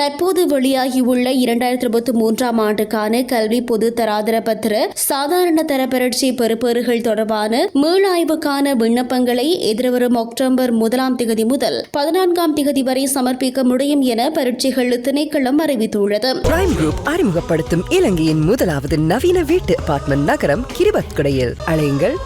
தற்போது வெளியாகியுள்ள இரண்டாயிரத்தி இருபத்தி மூன்றாம் ஆண்டுக்கான கல்வி பொது தராதர பத்திர சாதாரண தர பரீட்சை பெறுபேறுகள் தொடர்பான மீளாய்வுக்கான விண்ணப்பங்களை எதிர்வரும் அக்டோபர் முதலாம் திகதி முதல் பதினான்காம் திகதி வரை சமர்ப்பிக்க முடியும் என பரீட்சைகள் திணைக்களம் அறிவித்துள்ளது. பிரைம் குரூப் அறிமுகப்படுத்தும் இலங்கையின் முதலாவது நவீன வீட்டு அபார்ட்மெண்ட் நகரம் கிரிபத்குடையில் அலையுங்கள்.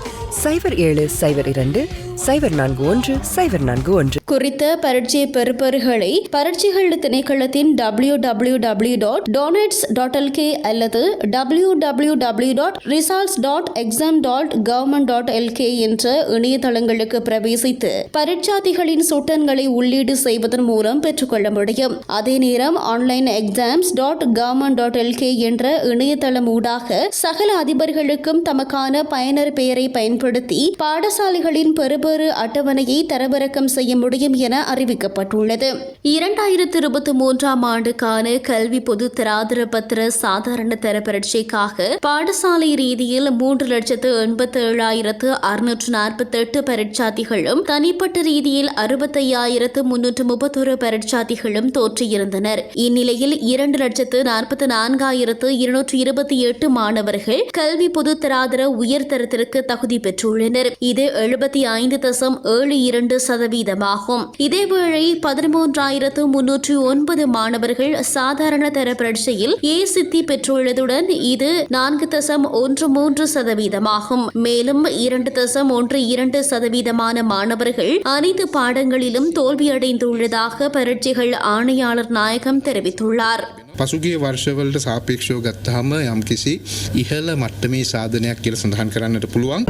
சைபர் ஏழு சைபர் இரண்டு சைபர் நான்கு ஒன்று சைபர் நான்கு ஒன்று. குறித்த பரீட்சை பெறுபேறுகளை பரீட்சைகள் திணைக்களத்தின் W W W dot doenets dot LK அல்லது W W W dot results dot exam dot government dot LK என்ற இணையதளங்களுக்கு பிரவேசித்து பரீட்சார்த்திகளின் சுட்டன்களை உள்ளீடு செய்வதன் மூலம் பெற்றுக்கொள்ள முடியும். அதே நேரம் online exams dot government dot LK என்ற இணையதளம் ஊடாக சகல அதிபர்களுக்கும் தமக்கான பயனர் பெயரை பயன்படுத்தி பாடசாலைகளின் பெறுபேறு அட்டவணையை தரவிறக்கம் செய்ய முடியும். என அறிவிக்கப்பட்டுள்ளது. இரண்டாயிரத்தி இருபத்தி மூன்றாம் ஆண்டுக்கான கல்வி பொது திராதிர பத்திர சாதாரண தர பரீட்சைக்காக பாடசாலை ரீதியில் மூன்று லட்சத்து எண்பத்தி ஏழாயிரத்து அறுநூற்று நாற்பத்தி எட்டு பரீட்சார்த்திகளும் தனிப்பட்ட ரீதியில் அறுபத்தையாயிரத்து முன்னூற்று முப்பத்தொரு பரீட்சார்த்திகளும் தோற்றியிருந்தனர். இந்நிலையில் இரண்டு லட்சத்து நாற்பத்தி நான்காயிரத்து இருநூற்று இருபத்தி எட்டு மாணவர்கள் கல்வி பொது தராதர உயர்தரத்திற்கு தகுதி பெற்றுள்ளனர். இது எழுபத்தி ஐந்து தசம் ஏழு இரண்டு சதவீதமாகும். இதேவேளை பதிமூன்றாயிரத்து முன்னூற்று ஒன்பது மாணவர்கள் சாதாரண தர பரீட்சையில் ஏ சித்தி பெற்றுள்ளதுடன் இது நான்கு தசம் ஒன்று மூன்று சதவீதமாகும் மேலும் இரண்டு தசம் ஒன்று இரண்டு சதவீதமான மாணவர்கள் அனைத்து பாடங்களிலும் தோல்வியடைந்துள்ளதாக பரீட்சைகள் ஆணையாளர் நாயகம் தெரிவித்துள்ளார் පසුගේ වර්ෂවලට සාපේක්ෂෝ ගත්තහම යම්කිසි ඉහළ මට්ටමේ සාධනයක් කියල සඳහන් කරන්නට පුළුවන්.